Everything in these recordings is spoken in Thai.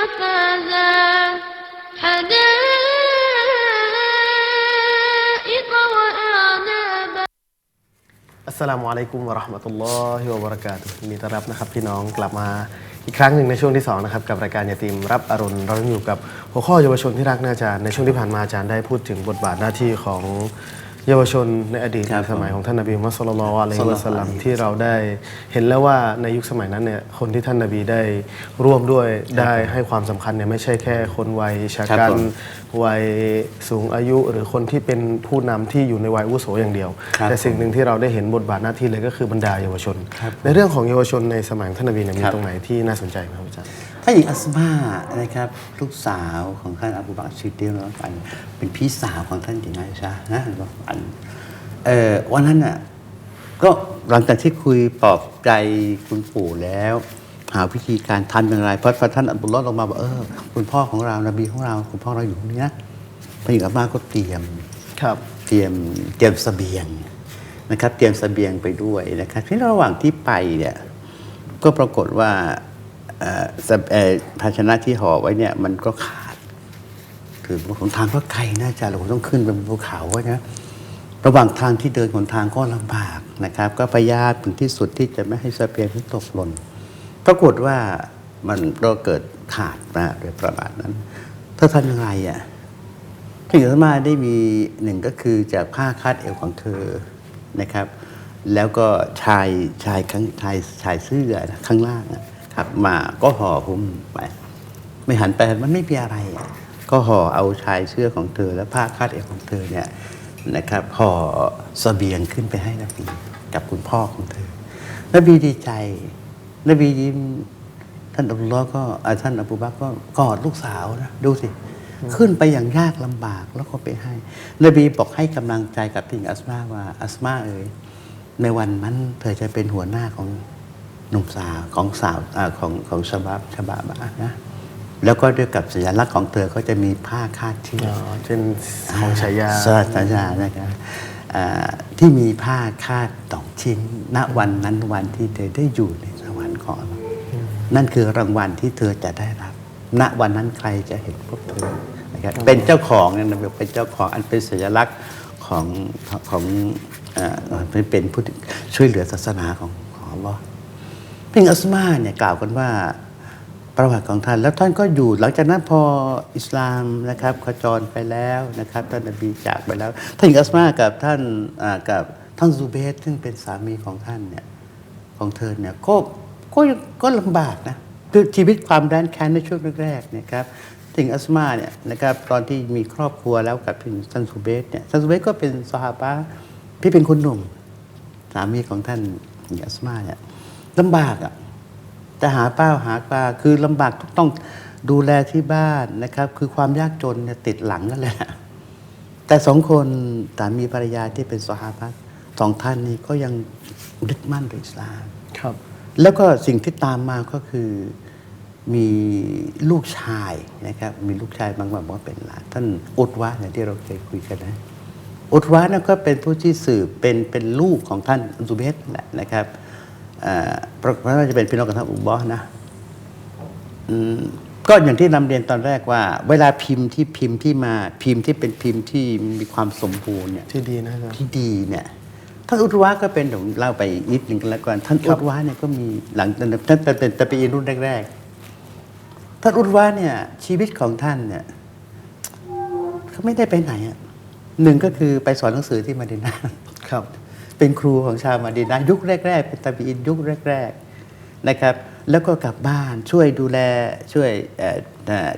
أفافا حدائق وأعنابا อัสสลามุอะลัยกุมวะเราะห์มะตุลลอฮิวะบะเราะกาตุฮ์ยินดีต้อนรับนะครับพี่น้องกลับมาอีกครั้งหนึ่งในช่วงที่สองนะครับกับรายการยาตีมรับอรุณเรายังอยู่กับหัวข้อเยาวชนที่รักนะอาจารย์ในช่วงที่ผ่านมาอาจารย์ได้พูดถึงบทบาทหน้าที่ของ เยาวชนในอดีตครัในบสมัยของท่านนบีมุฮัมมัดศ็อลลัลลอฮุอะลัยฮิวะสัลลัมศ็อลลัลลอฮุอะลัยฮิวะสัลลัมที่เราได้เห็นแล้วว่าในยุคสมัยนั้นเนี่ยคนที่ท่านนบีได้ร่วมด้วยได้ให้ความสำคัญเนี่ยไม่ใช่แค่คนวัยชะครับกันผม วัยสูงอายุหรือคนที่เป็นผู้นำที่อยู่ในวัยอาวุโสอย่างเดียวครับแต่สิ่งหนึ่งที่เราได้เห็นบทบาทหน้าที่เลยก็คือบรรดาเยาวชนครับในเรื่องของเยาวชนในสมัยของท่านนบีเนี่ยมีครับตรงไหนที่น่าสนใจไหมครับอาจารย์ถ้าหญิงอัสมานะครับลูกสาวของท่านอบูบักรซิดดีกแล้วกันเป็นพี่สาวของท่านหญิงไอชานะรอันเอ่อวันนั้นน่ะก็หลังจากที่คุยปลอบใจคุณปู่แล้ว หาวิธีการทำอย่างไร เพราะพระท่านอับดุลลอฮ์ลงมาบอกเออคุณพ่อของเรานบีของเราคุณพ่อเราอยู่ตรงนี้นะพระหญิงอัสมาก็เตรียมครับ เตรียมเตรียมเสบียงนะครับ เตรียมเสบียงไปด้วยนะครับที่ระหว่างที่ไปเนี่ยก็ปรากฏว่าเอ่อสะเอ่อภาชนะที่ห่อไว้เนี่ยมันก็ขาดคือหนทางก็ไกลน่าจะเราต้องขึ้นไปบนภูเขาอะนะระหว่างทางที่เดินหนทางก็ลำบากนะครับ ก็พยายามถึงที่สุดที่จะไม่ให้เสบียงที่ตกหล่น ปรากฏว่ามันก็เกิดขาดมาโดยประมาณนั้นเธอทำยังไงอะพระหญิงสมาได้มีหนึ่งก็คือจากผ้าคาดเอวของเธอนะครับ แล้วก็ชายชายข้างชายชายเสื้อนะข้างล่างอะครับมาก็ห่อหุ้มไป ไม่หันไปมันไม่มีอะไร ก็ห่อเอาชายเสื้อของเธอ และผ้าคาดเอวของเธอเนี่ยนะครับห่อเสบียงขึ้นไปให้นบีกับคุณพ่อของเธอนบีดีใจ นบียิ้มท่านอับดุลลอฮ์ก็อ่าท่านอบูบักรก็กอดลูกสาวนะดูสิ ขึ้นไปอย่างยากลำบากแล้วก็ไปให้ นบีบอกให้กำลังใจกับทิงอัสมาว่าอัสมาเอ๋ยในวันนั้นเธอจะเป็นหัวหน้าของหนุ่มสาวของสาวอาของของชาบาบชาบาบะนะแล้วก็ด้วยกับสัญลักษณ์ของเธอก็จะมีผ้าคาดเชือกอ๋อเป็นของฉายาสวัสดีนะครับอ่าที่มีผ้าคาดสองชิ้น ณวันนั้นวันที่เธอได้อยู่ใน นั่นคือรางวัลที่เธอจะได้รับ ณวันนั้นใครจะเห็นพวกเธอนะครับเป็นเจ้าของเนี่ยนะเป็นเจ้าของอันเป็นสัญลักษณ์ของของเอ่อเป็นเป็นผู้ที่ช่วยเหลือศาสนาของของอัลลอฮ์พิงอัสมาเนี่ยกล่าวกันว่าประวัติของท่าน แล้วท่านก็อยู่หลังจากนั้นพออิสลามนะครับขจรไปแล้วนะครับท่านนบีจากไปแล้วท่านหญิงอัสมากับท่านอ่ากับท่านซูเบสซึ่งเป็นสามีของท่านเนี่ยของเธอเนี่ยก็ ก็ก็ลำบากนะคือชีวิตความแร้นแค้นในช่วงแรกๆเนะครับท่งอัสมาเนี่ยนะครับตอนที่มีครอบครัวแล้วกับท่านซูเบสเนี่ยท่านซูเบสก็เป็นสหาบะที่เป็นคนหนุ่มสามีของท่านหญิงอัสมาเนี่ยลำบากอะจะหาเป้าหาปลาคือลำบากต้องดูแลที่บ้านนะครับ คือความยากจนเนี่ยติดหลังนั่นแหละแต่สองคนสามีภรรยาที่เป็นสหาพัสองท่านนี้ก็ยังยึดมั่นในอิสลามครับ แล้วก็สิ่งที่ตามมาก็คือมีลูกชายนะครับมีลูกชายบางคนบอกว่าเป็นหลานท่านอุตวะเนี่ยที่เราเคยคุยกันนะอุตวะนะก็เป็นผู้ที่สืบเป็นเป็นลูกของท่านอุซุเบสนั่นแหละนะครับอ่าเพราะเพราะว่าจะเป็นพี่น้องกับท่านอุบอสนะอืมก็อย่างที่นำเรียนตอนแรกว่า เวลาพิมพ์ที่พิมพ์ที่มาพิมพ์ที่เป็นพิมพ์ที่มีความสมบูรณ์เนี่ยที่ดีนะอาจารย์ที่ดีเนี่ย ท่านอุตวะก็เป็นเดี๋ยวเล่าไปอีกนิดหนึ่งกันแล้วกันท่านอุตวะเนี่ยก็มีหลังท่านเป็นเป็นตะปีรุ่นแรกๆท่านอุตวะเนี่ยชีวิตของท่านเนี่ยเขาไม่ได้ไปไหนอะหนึ่งก็คือไปสอนหนังสือที่มาดินาครับ เป็นครูของชาวมาดินายุคแรก ๆ เป็นตะปีอินยุคแรก ๆนะครับ แล้วก็กลับบ้านช่วยดูแลช่วย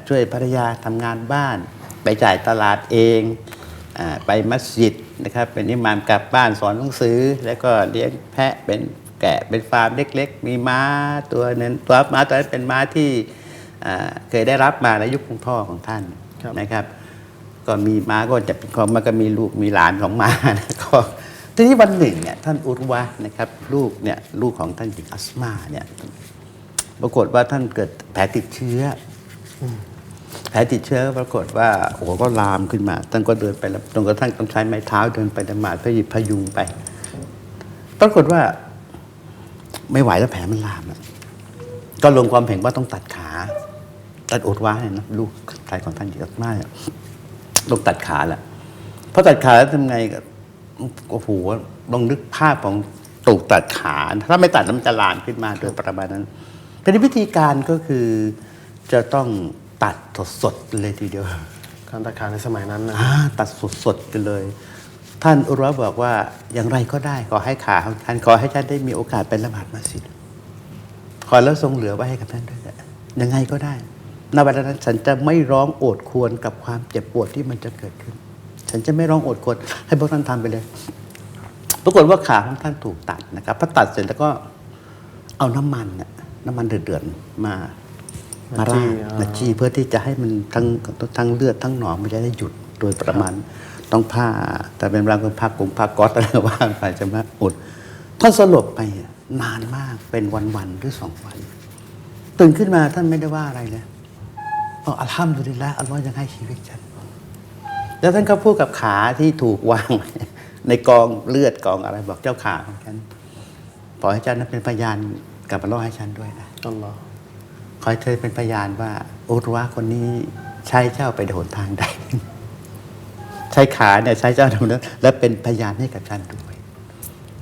ช่วยภรรยาทำงานบ้าน ไปจ่ายตลาดเองอไปมัสยิด นะครับเป็นอิหมามกลับบ้านสอนหนังสือ แล้วก็เลี้ยงแพะเป็นแกะเป็นฟาร์มเล็ก ๆ มีม้าตัวหนึงตัวม้าตัวนั้นเป็นม้าที่อ่าเคยได้รับมาในยุคคุณพ่อของท่านครับนะครับ ก็มีม้าก็จะเป็นของมันก็มีลูกมีหลานของม้านะก็ทีนี้วันหนึ่งเนี่ยท่านอุรวะนะครับลูกเนี่ยลูกของท่านหญิงอัสมาเนี่ยปรากฏว่าท่านเกิดแผลติดเชื้ออ แผลติดเชื้อปรากฏว่าโอ้ก็ลามขึ้นมาท่านก็เดินไปแล้วจนกระทั่งต้องใช้ไม้เท้าเดินไปละหมาดเพื่อหยิบพยุงไป ปรากฏว่า ไม่ไหวแล้วแผลมันลามก็ลงความเห็นว่าต้องตัดขาท่านโอดว้าเนี่ยนะลูกชายของท่านเยอะมากต้องตัดขาแหละพอตัดขาแล้วทำไงก็โอ้โหลองนึกภาพของถูกตัดขาถ้าไม่ตัดมันจะลามขึ้นมาโดยประมาณนั้นเป็นวิธีการก็คือจะต้อง ตัดสดๆเลยทีเดียว การตัดขาในสมัยนั้นนะอ่าตัดสดๆกันเลย ท่านอุรวะบอกว่าอย่างไรก็ได้ขอให้ขาของท่านขอให้ท่านได้มีโอกาสเป็นละหมาดมัสยิดขอแล้วทรงเหลือไว้ให้กับท่านด้วยยังไงก็ได้ณวันนั้นฉันจะไม่ร้องโอดครวรกับความเจ็บปวดที่มันจะเกิดขึ้น ฉันจะไม่ร้องโอดครวรให้พวกท่านทำไปเลย ปรากฏว่าขาของท่านถูกตัดนะครับพอตัดเสร็จแล้วก็เอาน้ำมันน่ะน้ำมันเดือดๆมา มาราดมาจี้เพื่อที่จะให้มันทั้งทั้งเลือดทั้งหนองมันจะได้หยุดโดยประมาณ ต้องผ้า แต่เป็นรางเป็นผ้ากงผ้าก๊อตอะไรก็ว่าไปจะมาอดท่านสลบไปนานมากเป็นวันๆหรือสองวันตื่นขึ้นมาท่านไม่ได้ว่าอะไรเลยบอกอัลฮัมดุลิลละอัลลอฮ์ยังให้ชีวิตฉัน แล้วท่านก็พูดกับขาที่ถูกวางไว้ในกองเลือดกองอะไรบอกเจ้าขาของฉันขอให้เจ้านั้นเป็นพยานกับอัลลอฮ์ให้ฉันด้วยนะอัลลอฮ์ ขอให้เธอเป็นพยานว่าอุรวะคนนี้ใช้เจ้าไปโหนทางใด ใช้ขาเนี่ยใช้เจ้าตรงนั้นและเป็นพยานให้กับฉันด้วย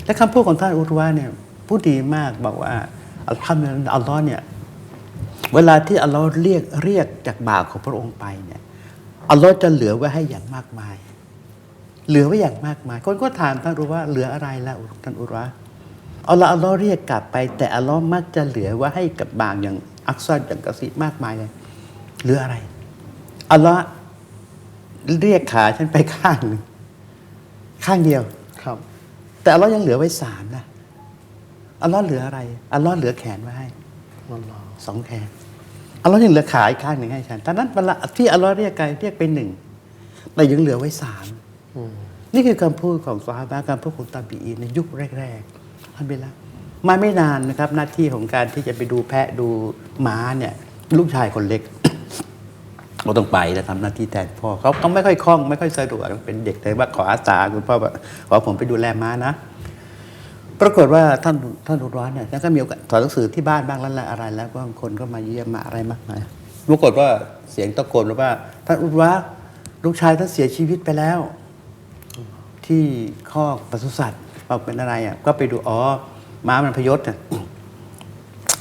และคำพูดของท่านอุรวะเนี่ยพูดดีมากบอกว่าอัลฮัมดุลิลลาฮ์อัลลอฮ์เนี่ยเวลาที่อัลลอฮ์เรียกเรียกจากบ่าวของพระองค์ไปเนี่ยอัลลอฮ์จะเหลือไว้ให้อย่างมากมาย เหลือไว้อย่างมากมาย คนก็ถามท่านอุรวะเหลืออะไรแล้วท่านอุรวะอัลลอฮ์อัลลอฮ์เรียกกลับไป แต่อัลลอฮ์มักจะเหลือไว้ให้กับบางอย่าง อักษรอย่างกะซีมากมายเลยเหลืออะไรอัลลอฮ์เรียกขาฉันไปข้างหนึ่งข้างเดียวครับ แต่อัลลอฮ์ยังเหลือไว้สามนะอัลลอฮ์เหลืออะไรอัลลอฮ์เหลือแขนไว้ให้อัลลอฮ์สองแขนอัลลอฮ์ยังเหลือขาอีกข้างหนึ่งให้ฉันตอนนั้นเวลาที่อัลลอฮ์เรียกไกเรียกไปหนึ่งแต่ยังเหลือไว้สามอืมนี่คือคำพูดของสฮาบะการพูดของตาบีอีนในยุคแรกๆอันเบลา มาไม่นานนะครับหน้าที่ของการที่จะไปดูแพะดูม้าเนี่ยลูกชายคนเล็กก็ต้องไปแล้วทำหน้าที่แทนพ่อเขาเขาไม่ค่อยคล่องไม่ค่อยสะดวกเป็นเด็กแต่ว่าขออาสาคุณพ่อว่าขอผมไปดูแลม้านะปรากฏว่าท่านท่านอุดร้อนเนี่ยท่านก็มีโอกาสสอนหนังสือที่บ้านบ้างแล้วอะไร แล้วก็บางคนก็มาเยี่ยมมาอะไรมากมายปรากฏว่าเสียงตะโกนว่าท่านอุดร้าลูกชายท่านเสียชีวิตไปแล้ว ที่คอกปศุสัตว์บอกเป็นอะไรอะก็ไปดูอ๋อ ม้ามันพยศอะ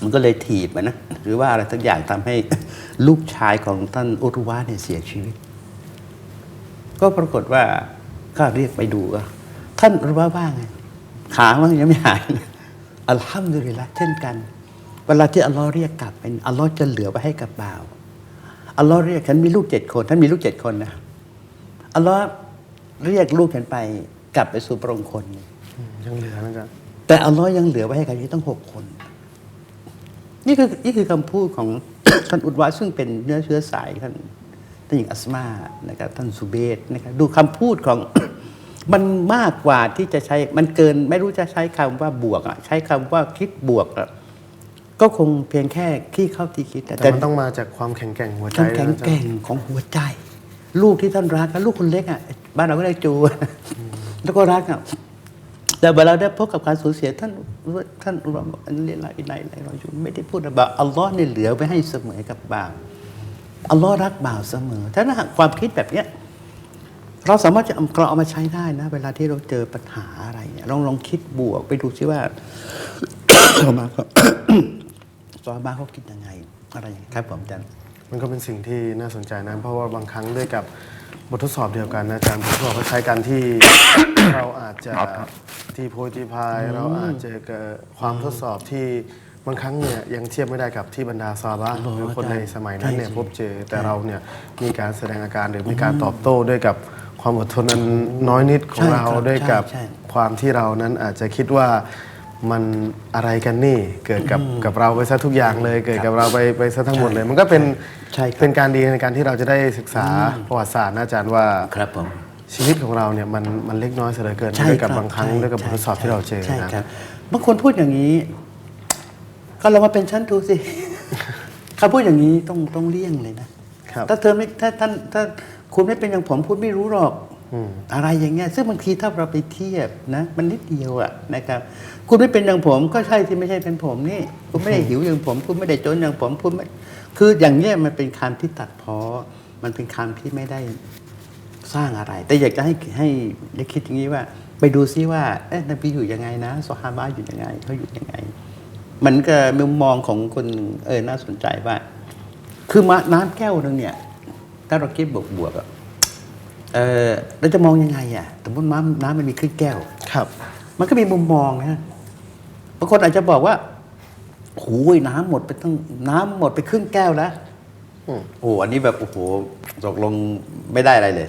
มันก็เลยถีบมันนะหรือว่าอะไรสักอย่างทำให้ลูกชายของท่านอุรุวะเนี่ยเสียชีวิต ก็ปรากฏว่าก็เรียกไปดูว่าท่านอุรุวะว่าไงขามันยังไม่หายอัลฮัมดุลิลละเช่นกัน เวลาที่อัลลอฮ์เรียกกลับเป็นอัลลอฮ์จะเหลือไว้ให้กับบ่าวอัลลอฮ์เรียกฉันมีลูกเจ็ดคนท่านมีลูกเจ็ดคนนะอัลลอฮ์เรียกลูกฉันไปกลับไปสู่พระองค์คนยังเหลือนะครับ แต่อัลลอฮ์ยังเหลือไว้ให้กับที่ต้องหกคน นี่คือนี่คือคำพูดของ ท่านอุดวะซึ่งเป็นเนื้อเชื้อสายท่านท่านหญิงอัสมานะครับท่านสุเบตนะครับดูคำพูดของ มันมากกว่าที่จะใช้มันเกินไม่รู้จะใช้คำว่าบวกอะใช้คำว่าคิดบวกอะก็คงเพียงแค่ขี้เข้าที่คิดอะแต่มันต้องมาจากความแข็งแกร่งหัวใจความแข็งนะอาจารย์แกร่งของหัวใจ ลูกที่ท่านรักอะลูกคนเล็กอะบ้านเราก็เรียกจู แล้วก็รักอะ แต่เวลาได้พบกับการสูญเสียท่านท่านอุลามะอันนี้ละอิลัยอิลัยรอจูนไม่ได้พูดแบบอัลลอฮ์เนี่ยเหลือไว้ให้เสมอกับบ่าวอัลลอฮ์รักบ่าวเสมอ ถ้าหากความคิดแบบเนี้ยเราสามารถจะเอาเราเอามาใช้ได้นะ เวลาที่เราเจอปัญหาอะไรเนี่ยลองลองคิดบวกไปดูซิว่าซอมาเขาซอมาเขาคิดยังไง อะไรอย่างเงี้ยครับผมอาจารย์มันก็เป็นสิ่งที่น่าสนใจนะ เพราะว่าบางครั้งด้วยกับบททดสอบเดียวกันนะอาจารย์บททดสอบคล้ายๆกันที่เราอาจจะ ที่โพยทีพายเราอาจจะเกิดความทดสอบที่บางครั้งเนี่ยยังเทียบไม่ได้กับที่บรรดาซาบะห์โอ้โหหรือคนในสมัยนั้นเนี่ยใช่พบเจอแต่เราเนี่ยมีการแสดงอาการหรือมีการตอบโต้ด้วยกับความอดทนนั้นน้อยนิดของใช่เราครับด้วยกับใช่ใช่ความที่เรานั้นอาจจะคิดว่ามันอะไรกันนี่เกิดกับกับเราไปซะทุกอย่างเลย เกิดกับเราไปไปซะทั้งหมดเลย มันก็เป็นใช่ครับเป็นการดีในการที่เราจะได้ศึกษาประวัติศาสตร์นะอาจารย์ว่าครับผม ชีวิตของเราเนี่ยมันมันเล็กน้อยเสียเหลือเกินใช่ด้วยกับครับบางครั้งใช่ด้วยกับบททดสอบที่เราเจอใช่นะ ครับบางคนพูดอย่างนี้ ก็เรามาเป็นชั้นดูสิเขาพูดอย่างนี้ต้องต้องเลี่ยงเลยนะครับ ถ้าเธอไม่ถ้าท่านถ้าคุณไม่เป็นอย่างผมคุณไม่รู้หรอกอืมอะไรอย่างเงี้ย ซึ่งบางทีถ้าเราไปเทียบนะ มันนิดเดียวอะนะครับ คุณไม่เป็นอย่างผมก็ใช่ที่ไม่ใช่เป็นผมนี่ คุณไม่ได้หิวอย่างผม คุณไม่ได้จนอย่างผมคุณไม่คืออย่างเงี้ยมันเป็นคำที่ตัดเพ้อมันเป็นคำที่ไม่ได้ สร้างอะไร แต่อยากจะให้ให้ได้คิดอย่างนี้ว่า ไปดูซิว่าเอ๊ะนบีอยู่ยังไงนะซอฮาบะอยู่ยังไงเขาอยู่ยังไง มันก็มุมมองของคนเออน่าสนใจว่า คือมาน้ำแก้วหนึงเนี่ย ถ้าเราคิดบวกบวกๆอะเออเราจะมองยังไงอะสมมติน้ำน้ำมันมีครึ่งแก้วครับ มันก็มีมุมมองนะบางคนอาจจะบอกว่าโอ้ยน้ำหมดไปตั้งน้ำหมดไปครึ่งแก้วแล้วอืมโอ้โหอันนี้แบบโอ้โหตกลงไม่ได้อะไรเลย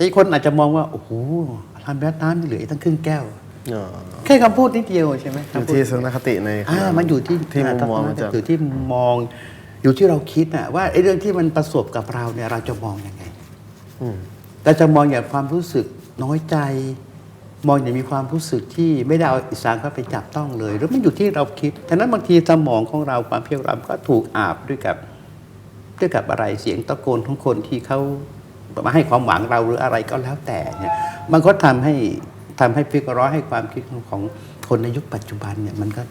แต่อีกคนอาจจะมองว่า โอ้โหทำแบบน้ำเหลืออีกตั้งครึ่งแก้ว อ๋อแค่คำพูดนิดเดียวใช่ไหมอยู่คำพูดที่ทัศนคติในอ่ามันอยู่ที่ที่มุมมองทัศนคจะติอยู่ที่มุมมอง อยู่ที่เราคิดน่ะว่าไอ้เรื่องที่มันประสบกับเราเนี่ยเราจะมองยังไงอืมเราจะมองอย่างความรู้สึกน้อยใจ มองอย่างมีความรู้สึกที่ไม่ได้เอาอิสลามเข้าไปจับต้องเลย หรือมันอยู่ที่เราคิดฉะนั้นบางทีสมองของเราความเพียรเราก็ถูกอาบด้วยกับด้วยกับอะไรเสียงตะโกนของคนที่เขา มาให้ความหวังเราหรืออะไรก็แล้วแต่เนี่ยมันก็ทำให้ทำให้ฟิกร้อให้ความคิดของของคนในยุคปัจจุบันเนี่ยมันก็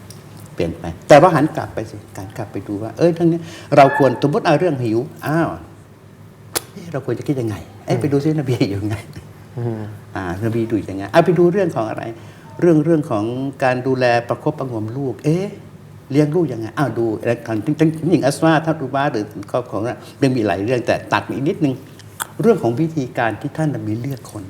เปลี่ยนไป แต่ว่าหันกลับไปสิการกลับไปดูว่า เอ้ยทั้งนี้เราควรสมมติเอาเรื่องหิวอ้าวเราควรจะคิดยังไงเอ้ไปดูซินบีอยู่ยังไงอ่านบีดูยังไงเอาไปดูเรื่องของอะไร เรื่องเรื่องของการดูแลประคบประงมลูก เอ๊ะเลี้ยงลูกยังไง อ้าวดูแล้วทางทั้งหญิงอัสมาทัตุบาหรือครอบของนะยังมีหลายเรื่องแต่ตัดมาอีกนิดนึง เรื่องของวิธีการที่ท่านนบีเลือกคน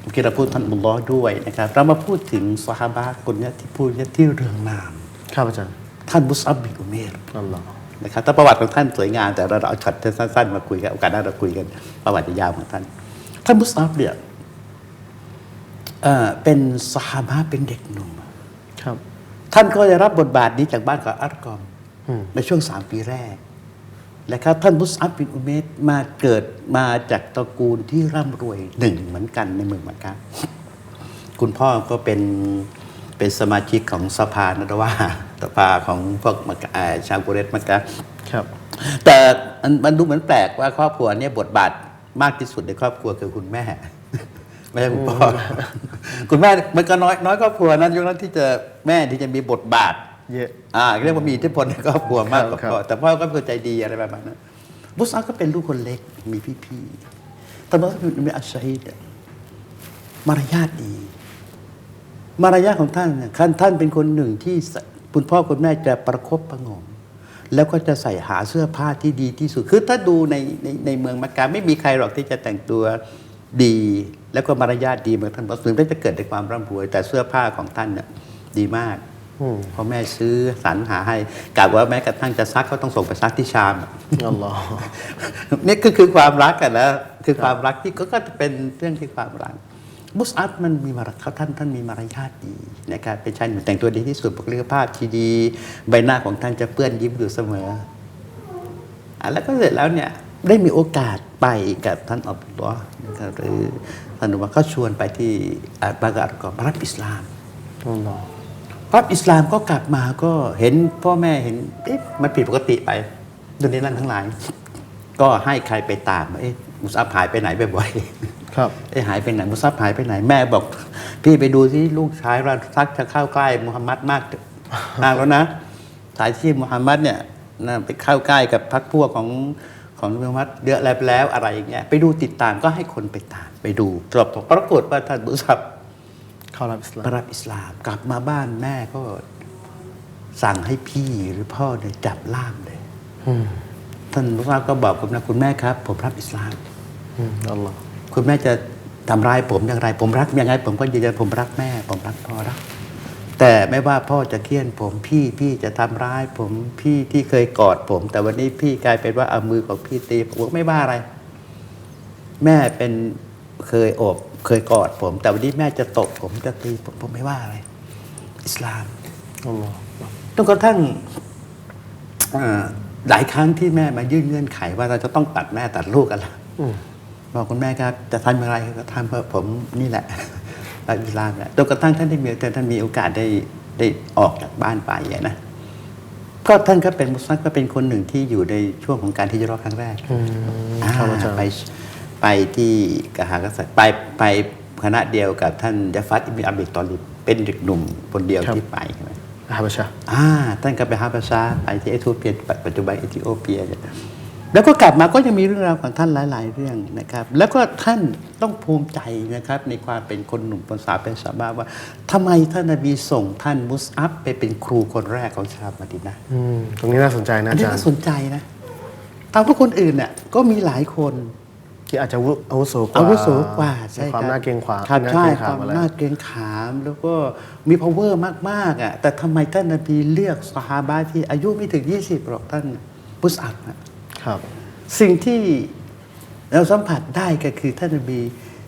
เมื่อกี้เราพูดท่านอัลลอฮ์ด้วยนะครับ เรามาพูดถึงสหาบะคนเนี้ยที่พูดเนี่ยที่เรื่องนาม ครับอาจารย์ ท่านมุสอับบินอุเมรอัลลอฮ์นะครับถ้าประวัติของท่านสวยงามแต่เราเอาช็อตสั้นๆมาคุยกันโอกาสหน้าเราคุยกันประวัติยาวของท่าน ท่านมุสตัฟเนี่ยเอ่อเป็นสหาบะเป็นเด็กหนุ่มครับ ท่านก็ได้รับบทบาทนี้จากบ้านของอัลกอมอืมในช่วงสามปีแรก นะครับท่านมุสอับบินอุเมรมาเกิดมาจากตระกูลที่ร่ำรวยหนึ่งเหมือนกันในเมืองมักกะคุณพ่อก็เป็นเป็นสมาชิกของสภานรว่าสภาของพวกมักกะเอ่อชาวกุเรตมักกะครับ แต่มันมันดูเหมือนแปลกว่าครอบครัวเนี้บทบาทมากที่สุดในครอบครัวคือคุณแม่ไม่ใช่คุณพ่ออคุณแม่มันก็น้อยน้อยครอบครัวนั้นยุคนั้นที่จะแม่ที่จะมีบทบาท เยอะอ่าเรียกว่ามีอิทธิพลในครอบครัวมากกว่าครับพ่อแต่พ่อก็เป็นคนใจดีอะไรประมาณนั้นบุษอัลก็เป็นลูกคนเล็กมีพี่ๆแต่บุษอัลเป็นอัชชัยดเนี่ยมารยาทดี มารยาทของท่านเนี่ยท่านท่านเป็นคนหนึ่งที่สคุณพ่อคุณแม่จะประคบประหงมแล้วก็จะใส่หาเสื้อผ้าที่ดีที่สุด คือถ้าดูในในในเมืองมักกะไม่มีใครหรอกที่จะแต่งตัวดี แล้วก็มารยาทดีเหมือนท่านบอสถึงได้จะเกิดในความร่ำรวย แต่เสื้อผ้าของท่านเนี่ยดีมากอืม พ่อแม่ซื้อสรรหาให้กล่าวว่าแม้กระทั่งจะซักก็ต้องส่งไปซักที่ชามอะอัลลอฮ์นี่คือคือความรักกันนะคือความรักที่ก็ก็จะเป็นเรื่องที่ความรักมุสอับมันมีมารเขาท่านท่านมีมารยาทดีนะครับเป็นชายหนุ่มแต่งตัวดีที่สุดบุคลิกภาพที่ดี ใบหน้าของท่านจะเปื้อนยิ้มอยู่เสมออะแล้วก็เสร็จแล้วเนี่ยได้มีโอกาสไปกับท่านอับดุลลอฮ์นะครับหรือท่านอุบาก็ชวนไปที่อ่าบากาตก่อนรับอิสลามอัลลอฮ์ รับอิสลามก็กลับมาก็เห็นพ่อแม่เห็นเอ๊ะมันผิดปกติไปดูนี้นั่นทั้งหลาย ก็ให้ใครไปตามเอ๊ะมุสอับหายไปไหนบ่อยๆครับเอ๊ะหายไปไหนมุสอับหายไปไหนแม่บอก พี่ไปดูสิลูกชายเราซักจะเข้าใกล้มุฮัมมัดมากมากแล้วนะสายที่มุฮัมมัดเนี่ยนะไปเข้าใกล้กับพักพวกของของมุฮัมมัดเยอะแล้วแล้วอะไรอย่างเงี้ยไปดูติดตามก็ให้คนไปตามไปดูตรวจปรากฏว่าท่านมุสอับ เข้ารับอิสลามมารับอิสลาม กลับมาบ้านแม่ก็สั่งให้พี่หรือพ่อเนี่ยจับล่ามเลยอืมท่านมุสลิมก็บอกผมนะคุณแม่ครับ ผมรับอิสลามอืมอัลลอฮ์คุณแม่จะทำร้ายผมอย่างไร ผมรักยังไง ผมก็ยืนยันผมรักแม่ ผมรักพ่อรัก แต่ไม่ว่าพ่อจะเคี่ยนผมพี่พี่จะทำร้าย ผมพี่ที่เคยกอดผม แต่วันนี้พี่กลายเป็นว่าเอามือของพี่ตีผมบอกไม่ว่าอะไร แม่เป็นเคยโอบ เคยกอดผม แต่วันนี้แม่จะตบผมจะตีผมผมไม่ว่าอะไรอิสลามอัลลอฮ์จนกระทั่งเอ่อหลายครั้งที่แม่มายื่นเงื่อนไขว่าเราจะต้องตัดแม่ตัดลูกกันละอืมบอกคุณแม่ครับจะทำอย่างไรก็ทำเพื่อผมนี่แหละอัลอิสลามแหละจนกระทั่งท่านได้มีแต่ท่านมีโอกาสได้ได้ออกจากบ้านไปอะนะก็ท่านก็เป็นมุสลิมก็เป็นคนหนึ่งที่อยู่ในช่วงของการที่จะรอดครั้งแรกอืมอ่าครับอาจารย์ไป ไปไปที่กหากษัตริย์ไปไปคณะเดียวกับท่านยาฟัตอิบนอับดิตอลิบเป็นเด็กหนุ่มคนเดียวครับที่ไปใช่ไหมฮาบะชาอ่าท่านก็ไปฮาบาชาไปที่เอธิโอเปียปัจจุบันเอธิโอเปียเนี่ยแล้วก็กลับมาก็ยังมีเรื่องราวของท่านหลาย ๆ เรื่องนะครับ แล้วก็ท่านต้องภูมิใจนะครับ ในความเป็นคนหนุ่มคนสาวเป็นชาวบ้านว่าทำไมท่านนบีส่งท่านมุสอับไปเป็นครูคนแรกของชาวมะดินะห์อืมตรงนี้น่าสนใจนะอันอานี้จารน่าย์สนใจนะตามพวกคนอื่นเนี่ยก็มีหลายคน ที่อาจจะอาวุโสกว่าอาวุโสกว่าใช่มีความรับน่าเกรงขวามครับน่าใช่เกรงคขาวามมอะไรน่าเกรงขามแล้วก็มี power มากๆอะแต่ทำไมท่านนบีเลือกสหาบาที่อายุไม่ถึง 20หรอกท่านมุสอับอะครับ สิ่งที่เราสัมผัสได้ก็คือท่านนบี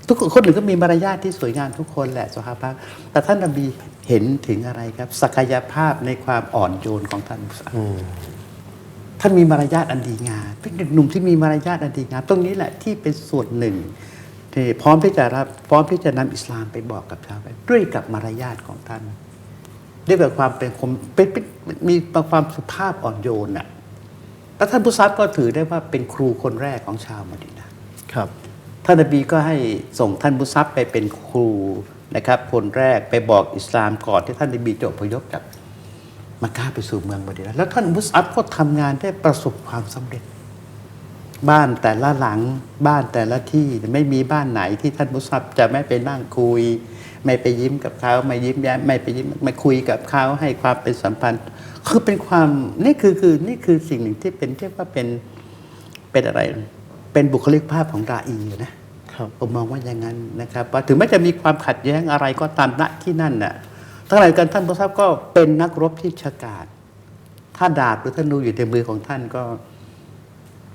ทุกคนอื่นก็มีมารยาทที่สวยงามทุกคนแหละสหาบะแต่ท่านนบีเห็นถึงอะไรครับ ศักยภาพในความอ่อนโยนของท่านมุสอับอืม ท่านมีมารยาทอันดีงามเป็นเด็กหนุ่มที่มีมารยาทอันดีงามตรงนี้แหละที่เป็นส่วนหนึ่งที่พร้อมที่จะรับพร้อมที่จะนำอิสลามไปบอกกับชาวบ้านด้วยกับมารยาทของท่านด้วยกับความเป็นคมเป็นเป็นมีความสุภาพอ่อนโยนน่ะแล้วท่านผู้ซับก็ถือได้ว่าเป็นครูคนแรกของชาวมดินาครับท่านนบีก็ให้ส่งท่านมุซับไปเป็นครูนะครับ คนแรกไปบอกอิสลามก่อนที่ท่านนบีจะอพยพจาก มักกะไปสู่เมืองมดีนะแล้วท่านมุซับก็ทำงานได้ประสบความสำเร็จ บ้านแต่ละหลังบ้านแต่ละที่ไม่มีบ้านไหนที่ท่านมุซับจะไม่ไปนั่งคุย ไม่ไปยิ้มกับเขาไม่ยิ้มแย้มไม่ไปยิ้มไม่คุยกับเขาให้ความเป็นสัมพันธ์คือเป็นความนี่คือคือนี่คือสิ่งหนึ่งที่เป็นเรียกว่าเป็นเป็นอะไร เป็นบุคลิกภาพของดาอีนะครับผมมองว่าอย่างนั้นนะครับว่าถึงแม้จะมีความขัดแย้งอะไรก็ตามณที่นั่นน่ะ ทั้งหลายกันท่านพระทราบก็เป็นนักรบที่ฉกาจถ้าดาบหรือธนูอยู่ในมือของท่านก็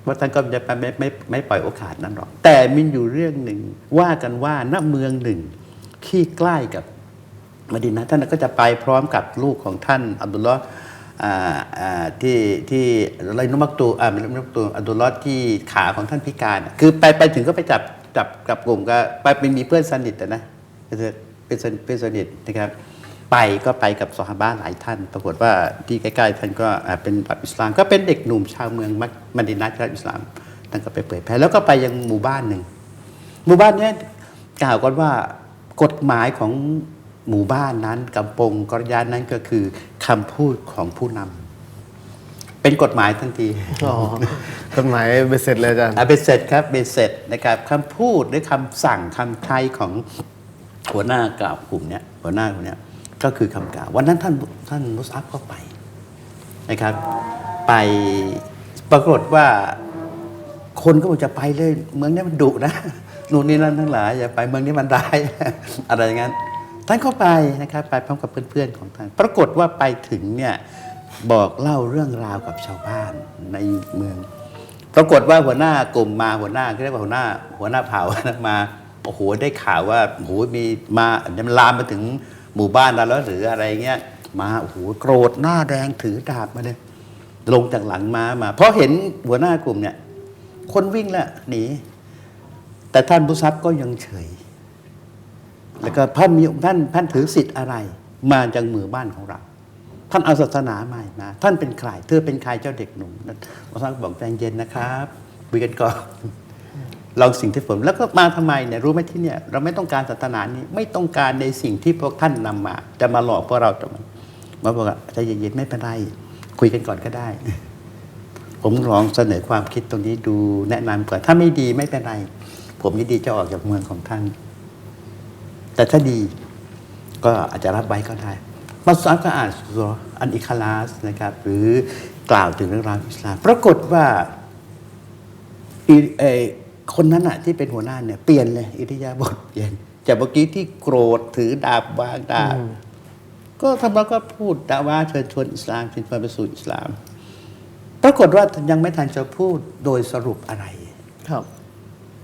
ว่าท่านก็จะไม่ไม่ไม่ไม่ปล่อยโอกาสนั้นหรอก แต่มีอยู่เรื่องหนึ่ง ว่ากันว่าณเมืองหนึ่ง ที่ใกล้กับมดินนะท่านก็จะไปพร้อมกับลูกของท่าน อับดุลลอฮ์ที่ที่อะไรนุมักตูอ่าไม่นุมักตูอับดุลลอฮ์ที่ขาของท่านพิการ คือไปไปถึงก็ไปจับจับกับกลุ่มก็ไปเป็นมีเพื่อนสนิทนะเป็นเป็นสนิทนะครับ ไปก็ไปกับสหาบ้านหลายท่านปรากฏว่าที่ใกล้ๆท่านก็อ่าเป็นรับอิสลาม ก็เป็นเด็กหนุ่มชาวเมืองมักมดินาที่รับอิสลามท่านก็ไปเผยแพร่แล้วก็ไปยังหมู่บ้านหนึ่งหมู่บ้านเนี้ยกล่าวกันว่ากฎหมายของหมู่บ้านนั้นกำปงกรยานนั้นก็คือคำพูดของผู้นำเป็นกฎหมายทันทีอ๋อกฎหมายเบสเสร็จเลยอาจารย์อะเบ็ดเสร็จครับเบ็ดเสร็จนะครับคำพูดหรือคำสั่งคำใช้ของหัวหน้ากล่าวกลุ่มเนี้ยหัวหน้ากลุ่มเนี้ย ก็คือคำกล่าว วันนั้นท่านท่านมุสอับก็ไปนะครับ ไปปรากฏว่าคนก็บอกจะไปเลย เมืองนี้มันดุนะนู่นนี่นั่นทั้งหลายอย่าไปเมืองนี้มันร้ายอะไรอย่างนั้นท่านก็ไปนะครับไปพร้อมกับเพื่อนๆของท่าน ปรากฏว่าไปถึงเนี่ยบอกเล่าเรื่องราวกับชาวบ้านในเมือง ปรากฏว่าหัวหน้ากลุ่มมาหัวหน้าเรียกว่าหัวหน้า หัวหน้าเผ่ามาโอ้โหได้ข่าวว่าโอ้โหมีมามันลามมาถึง หมู่บ้านเราแล้วหรืออะไรเงี้ยมาโอ้โหโกรธหน้าแดงถือดาบมาเลยลงจากหลังม้ามา เพราะเห็นหัวหน้ากลุ่มเนี่ย คนวิ่งแล้วหนี แต่ท่านผู้ทรัพย์ก็ยังเฉย แล้วก็ท่านมีท่านท่านถือสิทธิ์อะไร มาจากหมู่บ้านของเรา ท่านเอาศาสนาใหม่มา ท่านเป็นใครเธอเป็นใครเจ้าเด็กหนุ่มผู้ทรัพย์บอกใจเย็นนะครับคุยกันก่อน ลองสิ่งที่ผมแล้วก็มาทำไมเนี่ยรู้ไหมที่เนี่ยเราไม่ต้องการศาสนานี้ไม่ต้องการในสิ่งที่พวกท่านนำมา จะมาหลอกพวกเราทำไมมาบอกว่าใจเย็นๆไม่เป็นไรคุยกันก่อนก็ได้ ผมลองเสนอความคิดตรงนี้ดูแนะนำก่อนถ้าไม่ดีไม่เป็นไรผมยินดีจะออกจากเมืองของท่าน แต่ถ้าดีก็อาจจะรับไว้ก็ได้มาสอนก็อ่านสุรอันอิคลาสนะครับ หรือกล่าวถึงเรื่องราวอิสลาม ปรากฏว่าออ คนนั้นอะที่เป็นหัวหน้าเนี่ยเปลี่ยนเลยอิริยาบถเปลี่ยนจากเมื่อกี้ที่โกรธถือดาบวางดาบก็ทำแล้วก็พูดดาว่าเชิญชวนอิสลามเชิญชวนไปสู่อิสลาม ปรากฏว่ายังไม่ทันจะพูดโดยสรุปอะไร ครับ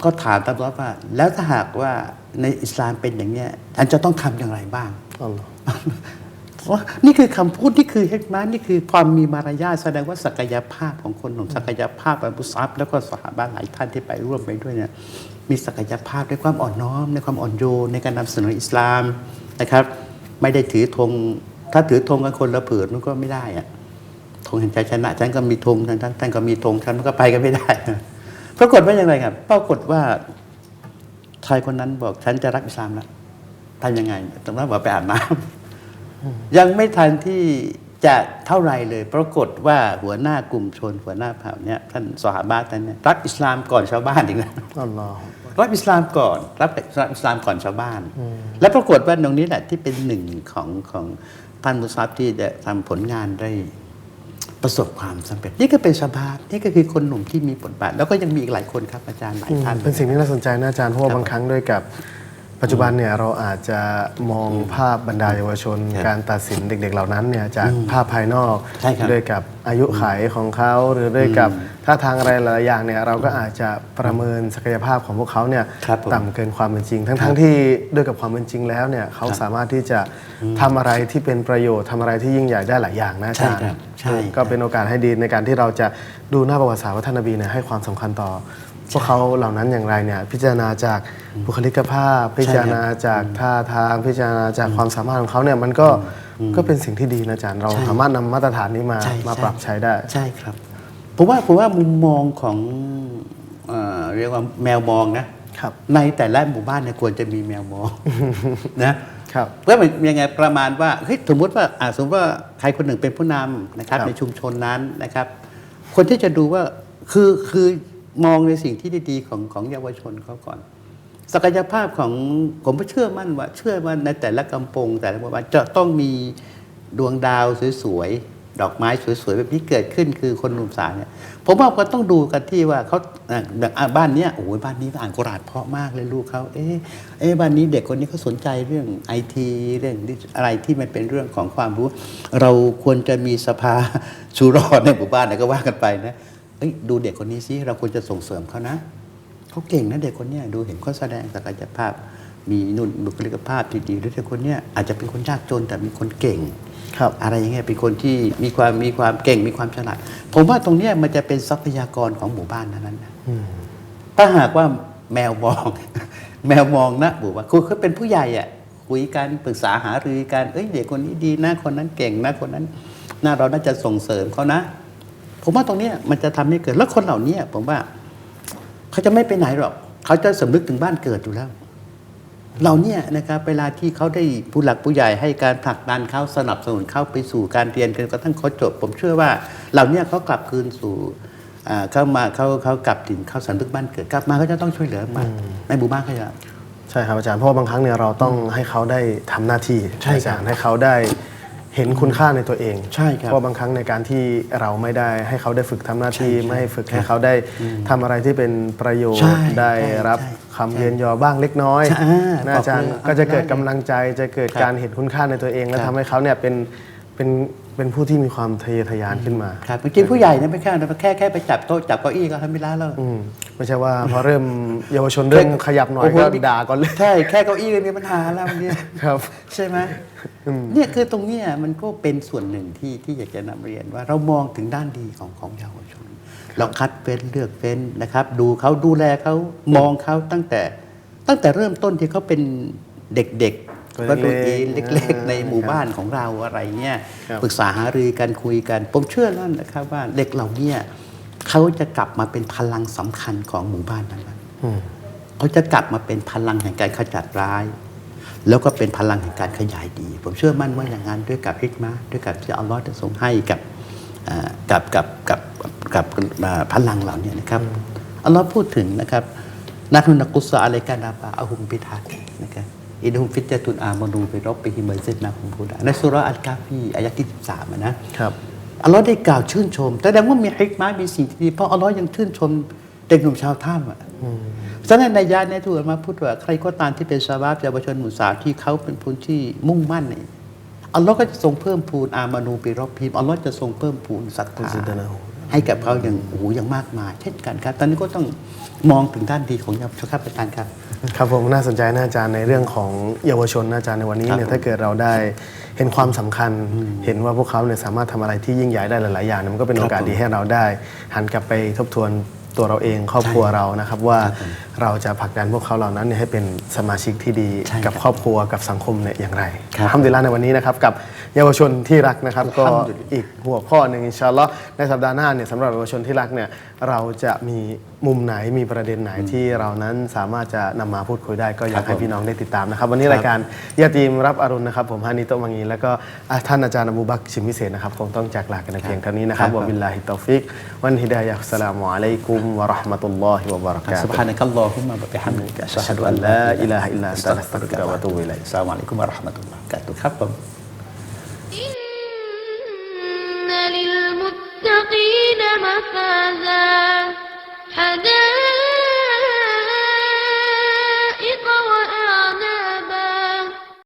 ก็ถามตามตัวว่า แล้วถ้าหากว่าในอิสลามเป็นอย่างเนี้ยฉันจะต้องทำอย่างไรบ้างอ๋อเหรอ ว่านี่คือคำพูดนี่คือเฮกมานี่คือความมีมารยาทแสดงว่าศักยภาพของคนของศักยภาพอับุซับแล้วก็สหบ้านหลายท่านที่ไปร่วมไปด้วยเนี่ยมีศักยภาพในความอ่อนน้อมในความอ่อนโยนในการนำเสนออิสลามนะครับ ไม่ได้ถือธงถ้าถือธงกันคนละผืนมันก็ไม่ได้อะธงแห่งใจชนะฉันก็มีธงท่านท่านก็มีธงฉันมันก็ไปกันไม่ได้ปรากฏว่าอย่างไรครับปรากฏว่าชายคนนั้นบอกฉันจะรับอิสลามแล้วทำยังไงตรงนั้นบอกไปอาบน้ำ ยังไม่ทันที่จะเท่าไรเลย ปรากฏว่าหัวหน้ากลุ่มชนหัวหน้าเผ่าเนี่ยท่านสหาบาท่านเนี่ยรับอิสลามก่อนชาวบ้านอีกนะอัลลอฮ์รับอิสลามก่อน รับอิสลามก่อนชาวบ้าน และปรากฏว่าตรงนี้แหละที่เป็นหนึ่งของของท่านมุซับที่จะทำผลงานได้ประสบความสำเร็จนี่ก็เป็นชาวบ้านนี่ก็คือคนหนุ่มที่มีบทบาท แล้วก็ยังมีอีกหลายคนครับอาจารย์หลายท่านเป็นสิ่งที่น่าสนใจนะอาจารย์เพราะว่าครับบางครั้งด้วยกับ ปัจจุบันเนี่ยเราอาจจะมองภาพบรรดาเยาวชนครับการตัดสินเด็ก ๆ เหล่านั้นเนี่ยจากภาพภายนอกใช่ครับด้วยกับอายุขัยของเขาหรือด้วยกับท่าทางอะไรหลายๆอย่างเนี่ยเราก็อาจจะประเมินศักยภาพของพวกเขาเนี่ยครับผมต่ำเกินความเป็นจริง ทั้งๆที่ด้วยกับความเป็นจริงแล้วเนี่ยเขาสามารถที่จะทำอะไรที่เป็นประโยชน์ทำอะไรที่ยิ่งใหญ่ได้หลายอย่างนะอาจารย์ใช่ครับใช่ครับก็เป็นโอกาสให้ดีในการที่เราจะดูหน้าประวัติศาสตร์ว่าท่านนบีเนี่ยให้ความสำคัญต่อ พวกเขาเหล่านั้นอย่างไรเนี่ยพิจารณาจากบุคลิกภาพ พิจารณาจากท่าทางพิจารณาจากความสามารถของเขาเนี่ยมันก็ก็เป็นสิ่งที่ดีนะอาจารย์เราใช่สามารถนำมาตรฐานนี้มาใช่มาใช่ปรับใช้ได้ใช่ครับผมว่าผมว่ามุมมองของเอ่อเรียกว่าแมวมองนะครับในแต่ละหมู่บ้านเนี่ยควรจะมีแมวมองนะครับแล้วมันยังไงประมาณว่าเฮ้ยสมมติว่าอ่าสมมติว่าใครคนหนึ่งเป็นผู้นำนะครับครับในชุมชนนั้นนะครับ คนที่จะดูว่าคือคือ มองในสิ่งที่ดีๆของของเยาวชนเขาก่อน ศักยภาพของผมก็เชื่อมั่นว่า เชื่อว่าในแต่ละกำปงแต่ละหมู่บ้านจะต้องมีดวงดาวสวยๆดอกไม้สวยๆแบบนี้เกิดขึ้นคือคนหนุ่มสาวเนี่ยผมว่าก็ต้องดูกันที่ว่าเขาบ้านเนี้ยโอ้ยบ้านนี้อ่านกรานเพราะมากเลยลูกเขาเอ๊ะเอ๊ะบ้านนี้เด็กคนนี้เขาสนใจเรื่องไอทีเรื่องอะไรที่มันเป็นเรื่องของความรู้ เราควรจะมีสภาชูรอในหมู่บ้านไหนก็ว่ากันไปนะ ดูเด็กคนนี้สิเราควรจะส่งเสริมเขานะเขาเก่งนะเด็กคนเนี้ยดูเห็นเขาแสดงศักยภาพ มีนุ่นบุคลิกภาพที่ดีแล้วเด็กคนเนี้ยอาจจะเป็นคนยากจนแต่มีคนเก่งครับอะไรอย่างเงี้ยเป็นคนที่มีความมีความเก่งมีความฉลาดผมว่าตรงเนี้ยมันจะเป็นทรัพยากรของหมู่บ้านนั้นนะถ้าหากว่าแมวมอง แมวมองนะบอกว่าคุณเขาเป็นผู้ใหญ่อะคุยกันปรึกษาหารือกันเอ้ยเด็กคนนี้ดีนะคนนั้นเก่งนะคนนั้นน่าเราน่าจะส่งเสริมเขานะ ผมว่าตรงเนี้ยมันจะทำให้เกิดแล้วคนเหล่านี้ผมว่าเขาจะไม่ไปไหนหรอกเขาจะสำนึกถึงบ้านเกิดอยู่แล้ว เราเนี่ยนะครับเวลาที่เขาได้ผู้หลักผู้ใหญ่ให้การผลักดันเขาสนับสนุนเข้าไปสู่การเรียนจนกระทั่งเขาจบ ผมเชื่อว่าเราเนี่ยเขากลับคืนสู่อ่าเข้ามาเขาเขากลับถิ่นเขาสำนึกบ้านเกิดกลับมาเขาจะต้องช่วยเหลือมาในหมู่บ้านเขาจะใช่ครับอาจารย์เพราะว่าบางครั้งเนี่ยเราต้องให้เขาได้ทำหน้าที่ใช่ครับอาจารย์ให้เขาได้ เห็นคุณค่าในตัวเองใช่ครับเพราะบางครั้งในการที่เราไม่ได้ให้เขาได้ฝึกทำหน้าที่ใช่ใช่ไม่ให้ฝึกให้เขาได้ทำอะไรที่เป็นประโยชใช่น์ได้รับใช่คำเยินยอบ้างเล็กน้อยใช่อ่านะอาจารย์ขอบคุณก็จะเกิดขอบคุณกำลังใจจะเกิดครับการเห็นคุณค่าในตัวเอง และครับทำให้เขาเนี่ยเป็นเป็น เป็นผู้ที่มีความทะเยอทะยานขึ้นมาครับจริงๆผู้ใหญ่เนี่ยไม่แค่แค่แค่ไปจับโต๊ะจับเก้าอี้ก็ทำไม่ได้แล้วอืมไม่ใช่ว่าพอเริ่มเยาวชนเริ่มขยับหน่อยโโก็ด่าก่อนเลยใช่แค่เก้าอี้เลยมีปัญหาแล้วเนี่ยครับใช่ไหมเนี่ยคือตรงเนี้ยมันก็เป็นส่วนหนึ่งที่ที่อยากจะนำเรียนว่าเรามองถึงด้านดีของของเยาวชนเราคัดเฟ้นเลือกเฟ้นนะครับ ดูเขาดูแลเขามองเขาตั้งแต่ ตั้งแต่เริ่มต้นที่เขาเป็นเด็กตั วๆก็ดูดีเล็กๆเล็กอ่าๆในหมู่บ้านของเราอะไรเนี่ยครับปรึกษาหารือกันคุยกัน ผมเชื่อนั่นนะครับว่าเด็กเหล่าเนี้เขาจะกลับมาเป็นพลังสำคัญของหมู่บ้านนั้นๆอืมเขาจะกลับมาเป็นพลังแห่งการขจัดร้าย แล้วก็เป็นพลังแห่งการขยายดี ผมเชื่อมั่นว่าอย่างนั้นด้วยกับฮิกมาด้วยกับที่อัลลอฮ์จะทรงให้กับอ่ากับกับกับกับอ่าพลังเหล่านี้นะครับอัลลอฮ์พูดถึงนะครับนัทุนกุศลอะไรกันนาบะอาหุมพิทักนะครับ อินหุมฟิตยะตุนอามานูไปรบไปฮิมัยเซตนาคุมพูดาในสุราะห์อัลกาฟีอายะที่13อะนะครับอัลลอฮ์ได้กล่าวชื่นชม แต่แสดงว่ามีฮิกมามีสิ่งที่ดีเพราะอัลลอฮ์ยังชื่นชมเด็กหนุ่มชาวถ้ำอะฉะนั้นในยาในทูตมาพูดว่าใครก็ตามที่เป็นชาวบ้านเยาวชนหมู่สาวที่เขาเป็นผู้ที่มุ่งมั่นเนี่ยอัลลอฮ์ก็จะทรงเพิ่มพูนอามานูปิรอบพิมอัลลอฮ์จะทรงเพิ่มพูนศรัทธาซิดดานะฮูให้กับเขาอย่างโอ้โหอย่างมากมาย เช่นกันครับ ตอนนี้ก็ต้องมองถึงด้านดีของเยาวชนครับอาจารย์ครับ ครับผมน่าสนใจนะอาจารย์ในเรื่องของเยาวชนนะอาจารย์ในวันนี้เนี่ยครับผมถ้าเกิดเราได้เห็นความสำคัญ เห็นว่าพวกเขาเนี่ยสามารถทำอะไรที่ยิ่งใหญ่ได้หลาย ๆ อย่างเนี่ยมันก็เป็นโอกาสครับผมดีให้เราได้ หันกลับไปทบทวน ตัวเราเองครอบครัวเรานะครับว่าเราจะผลักดันพวกเขาเหล่านั้นเนี่ยให้เป็นสมาชิกที่ดีใช่กับครับครอบครัวกับสังคมเนี่ยอย่างไรครับทำดีละในวันนี้นะครับกับเยาวชนที่รักนะครับ ก็อัลฮัมดุลิลลาห์อีกหัวข้อหนึ่งอินชาอัลลอฮ์ในสัปดาห์หน้าเนี่ยสำหรับเยาวชนที่รักเนี่ยเราจะมีมุมไหนมีประเด็นไหนที่เรานั้นสามารถจะนำมาพูดคุยได้ก็อยากให้พี่น้องได้ติดตามนะครับ วันนี้รายการยาตีมรับอรุณนะครับ ผมฮานิโตะมังงีแล้วก็อะท่านอาจารย์อบูบักรชิมพิเศษนะครับคงต้องจากลากันในเพียงเท่านี้นะครับครับวะบิลลาฮิตตอฟิกวันฮิดายะฮ์สลามุอะลัยกุม วะเราะห์มะตุลลอฮิวะบะเราะกาตุฮ์ سبحانك اللهم وبحمدك أشهد أن لا إله إلا أنت نستغفرك وأتوب إليك السلام عليكم ورحمة الله وبركاته ครับผม إن للمتقين مفازا